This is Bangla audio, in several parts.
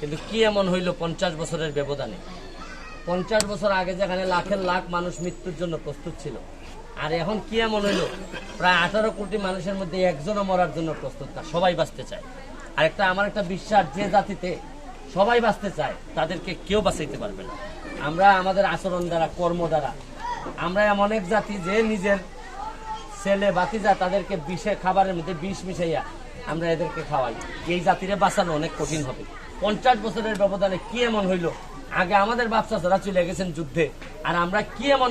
কিন্তু কি এমন হইল পঞ্চাশ বছরের ব্যবধানে? পঞ্চাশ বছর আগে যেখানে লাখের লাখ মানুষ মৃত্যুর জন্য প্রস্তুত ছিল, আর এখন কি এমন হইল? প্রায় আঠারো কোটি মানুষের মধ্যে একজনও মরার জন্য প্রস্তুত না, সবাই বাঁচতে চায়। আর একটা আমার একটা বিশ্বাস, যে জাতিতে সবাই বাঁচতে চায়, তাদেরকে কেউ বাঁচাইতে পারবে না। আমরা আমাদের আচরণ দ্বারা, কর্ম দ্বারা, আমরা এমন এক জাতি যে নিজের ছেলে বাতিজা তাদেরকে বিষে, খাবারের মধ্যে বিষ মিশাইয়া আমরা এদেরকে খাওয়াই। এই জাতিরে বাঁচানো অনেক কঠিন হবে। পঞ্চাশ বছরের ব্যবধানে কি এমন হইল? আগে আমাদের বাচ্চা যারা চলে গেছেন যুদ্ধে, আর আমরা কি এমন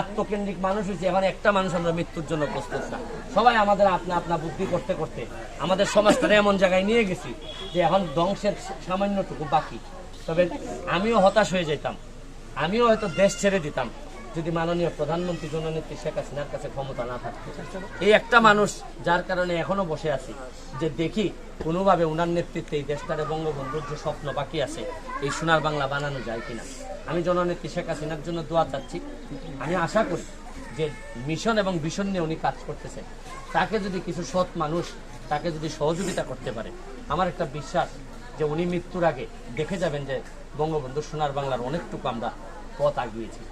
আত্মকেন্দ্রিক মানুষ হয়েছে? এখন একটা মানুষ আমরা মৃত্যুর জন্য প্রস্তুত না। সবাই আমাদের আপনা আপনা বুদ্ধি করতে করতে আমাদের সমাজটারে এমন জায়গায় নিয়ে গেছি যে এখন ধ্বংসের সামান্যটুকু বাকি। তবে আমিও হতাশ হয়ে যেতাম আমিও হয়তো দেশ ছেড়ে দিতাম। যদি মাননীয় প্রধানমন্ত্রী জননেত্রী শেখ হাসিনার কাছে ক্ষমতা না থাকতো এই একটা মানুষ যার কারণে এখনও বসে আছি, যে দেখি কোনোভাবে উনার নেতৃত্বে এই দেশটারে বঙ্গবন্ধুর যে স্বপ্ন বাকি আছে, এই সোনার বাংলা বানানো যায় কিনা। আমি জননেত্রী শেখ হাসিনার জন্য দোয়া চাচ্ছি। আমি আশা করি যে মিশন এবং ভীষণ নিয়ে উনি কাজ করতেছেন। তাকে যদি কিছু সৎ মানুষ তাকে যদি সহযোগিতা করতে পারে, আমার একটা বিশ্বাস যে উনি মৃত্যুর আগে দেখে যাবেন যে বঙ্গবন্ধু সোনার বাংলার অনেকটুকু আমরা পথ আগিয়েছি।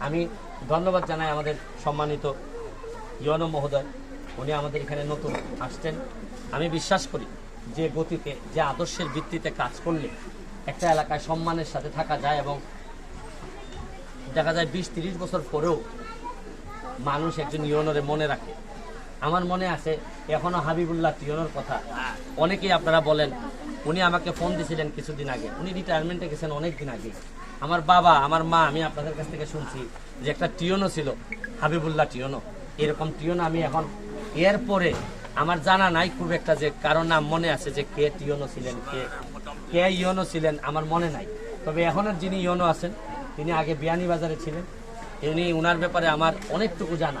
আমি ধন্যবাদ জানাই আমাদের সম্মানিত ইয়নো মহোদয়। উনি আমাদের এখানে নতুন আসছেন। আমি বিশ্বাস করি যে গতিতে, যে আদর্শের ভিত্তিতে কাজ করলে একটা এলাকায় সম্মানের সাথে থাকা যায় এবং দেখা যায় বিশ তিরিশ বছর পরেও মানুষ একজন ইয়নরে মনে রাখে। আমার মনে আছে, এখনও হাবিবুল্লাহ টিয়নোর কথা। অনেকেই আপনারা বলেন, উনি আমাকে ফোন দিয়েছিলেন কিছুদিন আগে। উনি রিটায়ারমেন্টে গেছেন অনেক দিন আগে। আমার বাবা, আমার মা, আমি আপনাদের কাছ থেকে শুনছি যে একটা টিয়নো ছিল, হাবিবুল্লাহ টিয়নো এরকম টিয়নো আমি এখন এর পরে আমার জানা নাই খুব একটা যে কারও নাম মনে আছে যে কে টিয়নো ছিলেন, কে কে ইয়নো ছিলেন, আমার মনে নাই। তবে এখনের যিনি ইয়নো আছেন, তিনি আগে বিয়ানীবাজারে ছিলেন। উনি, উনার ব্যাপারে আমার অনেকটুকু জানা।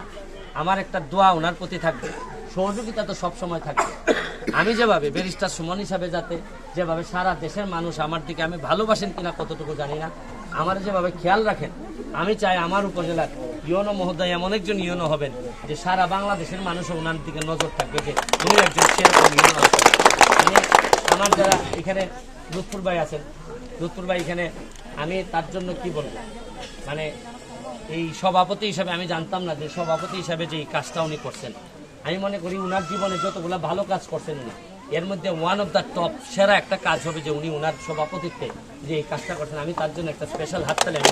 আমার একটা দোয়া ওনার প্রতি থাকবে। সহযোগিতা তো সব সময় থাকবে। আমি যেভাবে ব্যারিস্টার সুমন হিসাবে যাতে, যেভাবে সারা দেশের মানুষ আমার দিকে আমি ভালোবাসেন কিনা কতটুকু জানি না, আমার যেভাবে খেয়াল রাখেন, আমি চাই আমার উপজেলার ইয়নো মহোদয় এমন একজন ইয়নো হবেন যে সারা বাংলাদেশের মানুষও ওনার দিকে নজর থাকবে যে উনি একজন সেরকম আমার যারা এখানে লুৎফুর ভাই আছেন, লুৎফুর ভাই এখানে, আমি তার জন্য কি বলব? মানে এই সভাপতি হিসাবে আমি জানতাম না যে সভাপতি হিসাবে যে এই কাজটা উনি করছেন। আমি মনে করি উনার জীবনে যতগুলো ভালো কাজ করছেন উনি, এর মধ্যে ওয়ান অফ দ্য টপ সেরা একটা কাজ হবে যে উনি উনার সভাপতিত্বে যে এই কাজটা করছেন। আমি তার জন্য একটা স্পেশাল হাত তালে আমি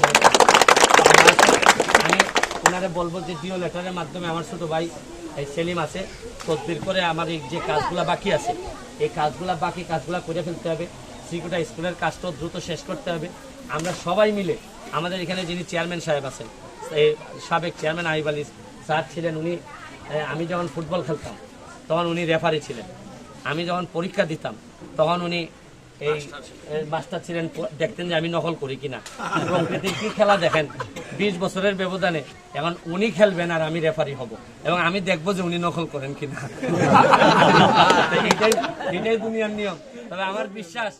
আমি ওনারে বলব যে ডিও লেটারের মাধ্যমে আমার ছোট ভাই, এই সেলিম আছে, তদবির করে আমার এই যে কাজগুলা বাকি আছে, এই কাজগুলা বাকি কাজগুলা করে ফেলতে হবে। সিকুটা স্কুলের কাজটাও দ্রুত শেষ করতে হবে। আমরা সবাই মিলে আমাদের এখানে যিনি চেয়ারম্যান সাহেব আছেন, এই সাবেক চেয়ারম্যান আইব আলী স্যার ছিলেন উনি আমি যখন ফুটবল খেলতাম, তখন উনি রেফারি ছিলেন। আমি যখন পরীক্ষা দিতাম, তখন উনি এই মাস্টার ছিলেন দেখতেন যে আমি নকল করি কিনা। প্রকৃতির কি খেলা দেখেন, বিশ বছরের ব্যবধানে এখন উনি খেলবেন আর আমি রেফারি হব। এবং আমি দেখব যে উনি নকল করেন কিনা। এটাই এটাই দুনিয়ার নিয়ম। তবে আমার বিশ্বাস